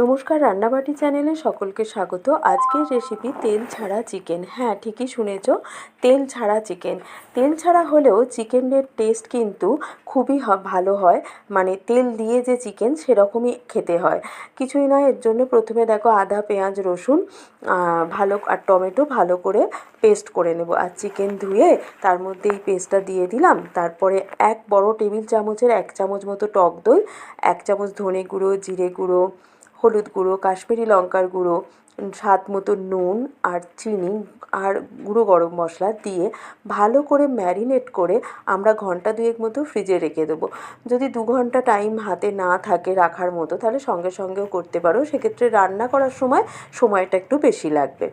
নমস্কার রান্নাবাটি চ্যানেলে সকলকে স্বাগত। আজকের রেসিপি তেল ছাড়া চিকেন হ্যাঁ ঠিকই শুনেছ, তেল ছাড়া চিকেন তেল ছাড়া হলেও চিকেনের টেস্ট কিন্তু খুবই ভালো হয়। মানে তেল দিয়ে যে চিকেন সেরকমই খেতে হয়। কিছুই নয় এর জন্য প্রথমে দেখো আদা, পেঁয়াজ, রসুন ভালো আর টমেটো ভালো করে পেস্ট করে নেব। আর চিকেন ধুয়ে তার মধ্যে এই পেস্টটা দিয়ে দিলাম। তারপরে এক বড় টেবিল চামচের এক চামচ মতো টক দই, এক চামচ ধনে গুঁড়ো, জিরে গুঁড়ো হলুদ গুঁড়ো, কাশ্মীরি লঙ্কার গুঁড়ো, স্বাদ মতো নুন আর চিনি আর গুঁড়ো গরম মশলা দিয়ে ভালো করে ম্যারিনেট করে আমরা ঘণ্টা দুয়েক মতো ফ্রিজে রেখে দেবো। যদি দু ঘণ্টা টাইম হাতে না থাকে রাখার মতো, তাহলে সঙ্গে সঙ্গেও করতে পারো। সেক্ষেত্রে রান্না করার সময় সময়টা একটু বেশি লাগবে।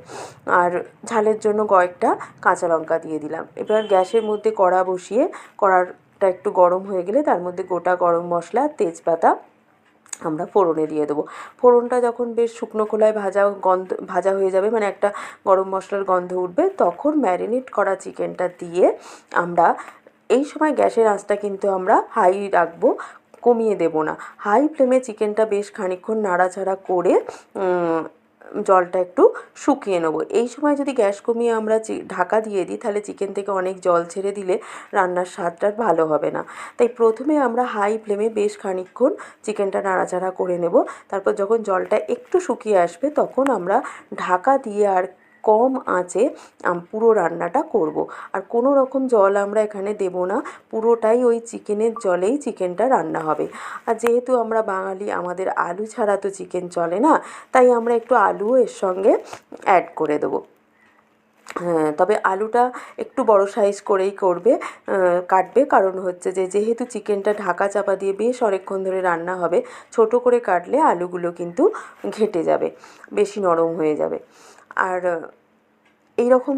আর ঝালের জন্য কয়েকটা কাঁচা লঙ্কা দিয়ে দিলাম। এবার গ্যাসের মধ্যে কড়া বসিয়ে কড়াটা একটু গরম হয়ে গেলে তার মধ্যে গোটা গরম মশলা, তেজপাতা আমরা ফোড়নে দিয়ে দেবো। ফোড়নটা যখন বেশ শুকনো খোলায় ভাজা গন্ধ, ভাজা হয়ে যাবে মানে একটা গরম মশলার গন্ধ উঠবে, তখন ম্যারিনেট করা চিকেনটা দিয়ে আমরা এই সময় গ্যাসের আঁচটা কিন্তু আমরা হাই রাখব, কমিয়ে দেব না। হাই ফ্লেমে চিকেনটা বেশ খানিক্ষণ নাড়াচাড়া করে জলটা একটু শুকিয়ে নেব। এই সময় যদি গ্যাস কমিয়ে আমরা ঢাকা দিয়ে দিই, তাহলে চিকেন থেকে অনেক জল ছেড়ে দিলে রান্নার স্বাদটা ভালো হবে না। তাই প্রথমে আমরা হাই ফ্লেমে বেশ খানিকক্ষণ চিকেনটা নাড়াচাড়া করে নেব। তারপর যখন জলটা একটু শুকিয়ে আসবে, তখন আমরা ঢাকা দিয়ে আর কম আঁচে পুরো রান্নাটা করব। আর কোনো রকম জল আমরা এখানে দেব না, পুরোটাই ওই চিকেনের জলেই চিকেনটা রান্না হবে। আর যেহেতু আমরা বাঙালি, আমাদের আলু ছাড়া তো চিকেন চলে না, তাই আমরা একটু আলুও এর সঙ্গে অ্যাড করে দেবো। হ্যাঁ তবে আলুটা একটু বড় সাইজ করেই করবে কাটবে। কারণ হচ্ছে যে, যেহেতু চিকেনটা ঢাকা চাপা দিয়ে বেশ অনেকক্ষণ ধরে রান্না হবে, ছোট করে কাটলে আলুগুলো কিন্তু ঘেঁটে যাবে, বেশি নরম হয়ে যাবে। আর এই রকম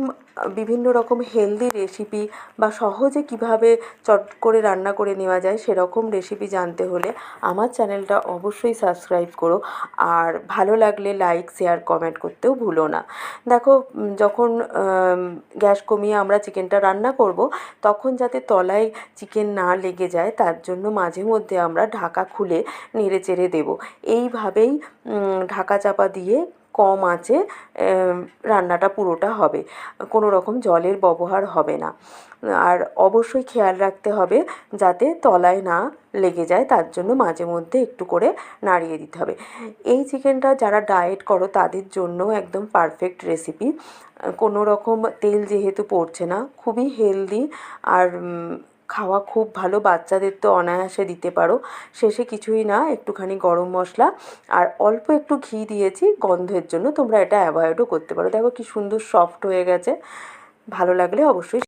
বিভিন্ন রকম হেলদি রেসিপি বা সহজে কীভাবে চট করে রান্না করে নেওয়া যায় সেরকম রেসিপি জানতে হলে আমার চ্যানেলটা অবশ্যই সাবস্ক্রাইব করো। আর ভালো লাগলে লাইক শেয়ার কমেন্ট করতেও ভুলো না। দেখো যখন গ্যাস কমিয়ে আমরা চিকেনটা রান্না করব, তখন যাতে তলায় চিকেন না লেগে যায় তার জন্য মাঝে মধ্যে আমরা ঢাকা খুলে নেড়ে চেড়ে দেবো। এইভাবেই ঢাকা চাপা দিয়ে কম আঁচে রান্নাটা পুরোটা হবে। কোনো রকম জলের ব্যবহার হবে না। আর অবশ্যই খেয়াল রাখতে হবে যাতে তলায় না লেগে যায়, তার জন্য মাঝে মধ্যে একটু করে নাড়িয়ে দিতে হবে। এই চিকেনটা যারা ডায়েট করো, তাদের জন্য একদম পারফেক্ট রেসিপি। কোনো রকম তেল যেহেতু পড়ছে না, খুবই হেলদি আর খাওয়া খুব ভালো, বাচ্চাদের তো অনায়াসে দিতে পারো। শেষে কিছুই না, একটুখানি গরম মশলা আর অল্প একটু ঘি দিয়েছি, গন্ধের জন্য তোমরা এটা অ্যাভয়েডও করতে পারো। দেখো কি সুন্দর সফট হয়ে গেছে। ভালো লাগলে অবশ্যই